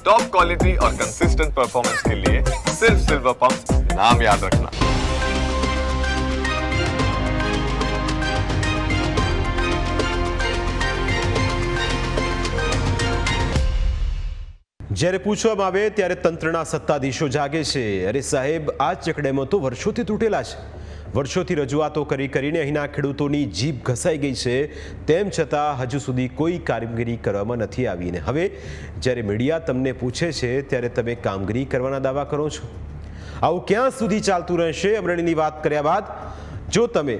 Top quality और consistent performance के लिए सिर्फ सिल्वर पंप नाम याद रखना જ્યારે પૂછવામાં આવે ત્યારે તંત્રના સત્તાધીશો જાગે છે અરે સાહેબ આ ચકડેમો તો વર્ષોથી તૂટેલા છે વર્ષોથી રજૂઆતો કરી કરીને અહીંના ખેડૂતોની જીભ ઘસાઈ ગઈ છે. તેમ છતાં હજુ સુધી કોઈ કામગીરી કરવામાં નથી આવી ને હવે જ્યારે મીડિયા તમને પૂછે છે ત્યારે તમે કામગીરી કરવાના દાવા કરો છો. આવું ક્યાં સુધી ચાલતું રહેશે? અમરેલીની વાત કર્યા બાદ જો તમે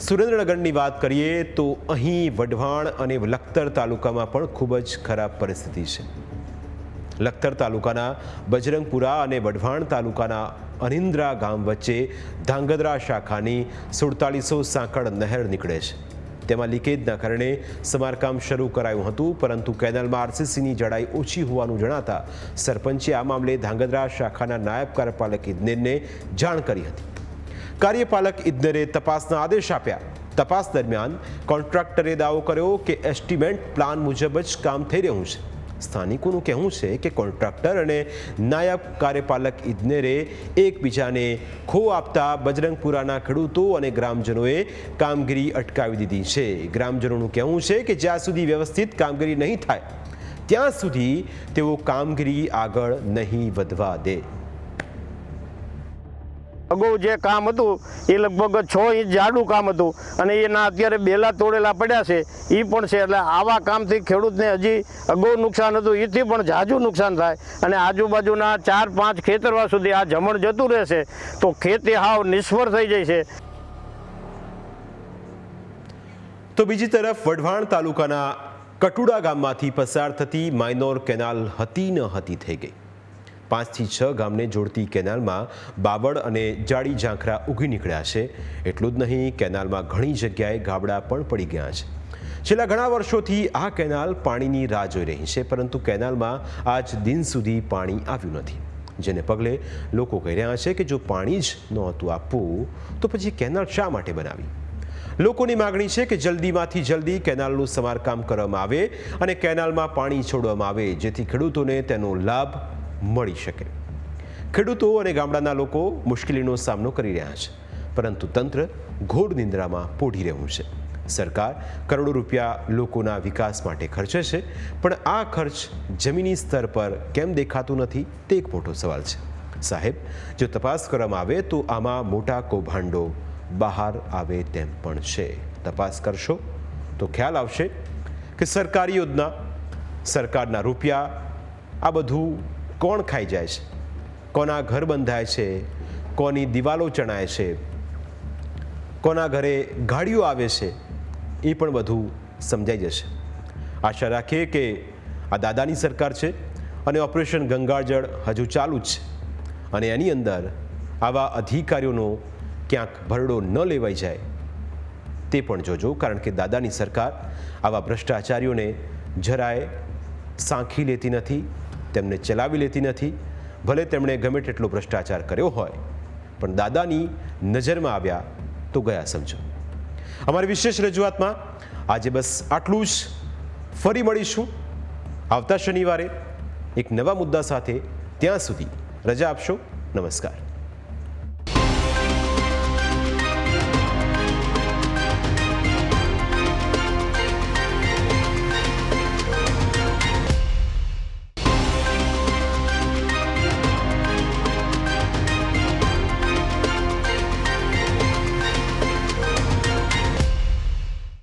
સુરેન્દ્રનગરની વાત કરીએ તો અહીં વઢવાણ અને લખતર તાલુકામાં પણ ખૂબ જ ખરાબ પરિસ્થિતિ છે. લખતર તાલુકાના બજરંગપુરા અને વઢવાણ તાલુકાના અનિંદ્રા ગામ વચ્ચે ધાંગધ્રા શાખાની સુડતાલીસો સાંકળ નહેર નીકળે છે. તેમાં લીકેજના કારણે સમારકામ શરૂ કરાયું હતું, પરંતુ કેનાલમાં આરસીસીની જડાઈ ઓછી હોવાનું જણાતા સરપંચે આ મામલે ધાંગધ્રા શાખાના નાયબ કાર્યપાલક ઇજનેરને જાણ કરી હતી. કાર્યપાલક ઇજનેરે તપાસના આદેશ આપ્યા. તપાસ દરમિયાન કોન્ટ્રાક્ટરે દાવો કર્યો કે એસ્ટિમેન્ટ પ્લાન મુજબ જ કામ થઈ રહ્યું છે. સ્થાનિકોનું કહેવું છે કે કોન્ટ્રાક્ટર અને નાયબ કાર્યપાલક ઇજનેરે એકબીજાને ખો આપતા બજરંગપુરાના ખેડૂતો અને ગ્રામજનોએ કામગીરી અટકાવી દીધી છે. ગ્રામજનોનું કહેવું છે કે જ્યાં સુધી વ્યવસ્થિત કામગીરી નહીં થાય, ત્યાં સુધી તેઓ કામગીરી આગળ નહીં વધવા દે. અગાઉ જે કામ હતું, એ લગભગ છ ઇંચ જાડું કામ હતું. અને એના અત્યારે બેલા તોડેલા પડ્યા છે એ પણ છે. એટલે આવા કામથી ખેડૂતને હજી અગાઉ નુકસાન હતું એથી પણ ઝાઝું નુકસાન થાય. અને આજુબાજુના ચાર પાંચ ખેતરવા સુધી આ જમણ જતું રહેશે, તો ખેતી હાવ નિષ્ફળ થઈ જાય છે. તો બીજી તરફ વઢવાણ તાલુકાના કટુડા ગામમાંથી પસાર થતી માઇનોર કેનાલ હતી ન હતી થઈ ગઈ. પાંચથી છ ગામને જોડતી કેનાલમાં બાબળ અને જાડી ઝાંખરા ઉગી નીકળ્યા છે. એટલું જ નહીં, કેનાલમાં ઘણી જગ્યાએ ગાબડા પણ પડી ગયા છે. છેલ્લા ઘણા વર્ષોથી આ કેનાલ પાણીની રાહ જોઈ રહી છે, પરંતુ કેનાલમાં આજ દિન સુધી પાણી આવ્યું નથી. જેને પગલે લોકો કહી રહ્યા છે કે જો પાણી જ નહોતું આપવું, તો પછી કેનાલ શા માટે બનાવી? લોકોની માગણી છે કે જલ્દીમાંથી જલ્દી કેનાલનું સમારકામ કરવામાં આવે અને કેનાલમાં પાણી છોડવામાં આવે, જેથી ખેડૂતોને તેનો લાભ મળી શકે. ખેડૂતો અને ગામડાના લોકો મુશ્કેલીનો સામનો કરી રહ્યા છે, પરંતુ તંત્ર ઘોર નિંદ્રામાં પોઢી રહ્યું છે. સરકાર કરોડો રૂપિયા લોકોના વિકાસ માટે ખર્ચે છે, પણ આ ખર્ચ જમીની સ્તર પર કેમ દેખાતું નથી તે એક મોટો સવાલ છે. સાહેબ, જો તપાસ કરવામાં આવે તો આમાં મોટા કૌભાંડો બહાર આવે તેમ પણ છે. તપાસ કરશો તો ખ્યાલ આવશે કે સરકારી યોજના, સરકારના રૂપિયા, આ બધું કોણ ખાઈ જાય છે? કોના ઘર બંધાય છે? કોની દિવાલો ચણાય છે? કોના ઘરે ગાડીઓ આવે છે? એ પણ બધું સમજાઈ જશે. આશા રાખીએ કે આ દાદાની સરકાર છે અને ઓપરેશન ગંગાજળ હજુ ચાલુ જ છે. અને એની અંદર આવા અધિકારીઓનો ક્યાંક ભરડો ન લેવાઈ જાય તે પણ જોજો, કારણ કે દાદાની સરકાર આવા ભ્રષ્ટાચારીઓને જરાય સાંખી લેતી નથી. તેમને ચલાવી લેતી નથી. ભલે તેમણે ગમે તેટલો ભ્રષ્ટાચાર કર્યો હોય, પણ દાદાની નજરમાં આવ્યા તો ગયા સમજો. અમારી વિશેષ રજૂઆતમાં આજે બસ આટલું જ. ફરી મળીશું. આવતા શનિવારે એક નવા મુદ્દા સાથે ત્યાં સુધી રજા આપશો. નમસ્કાર.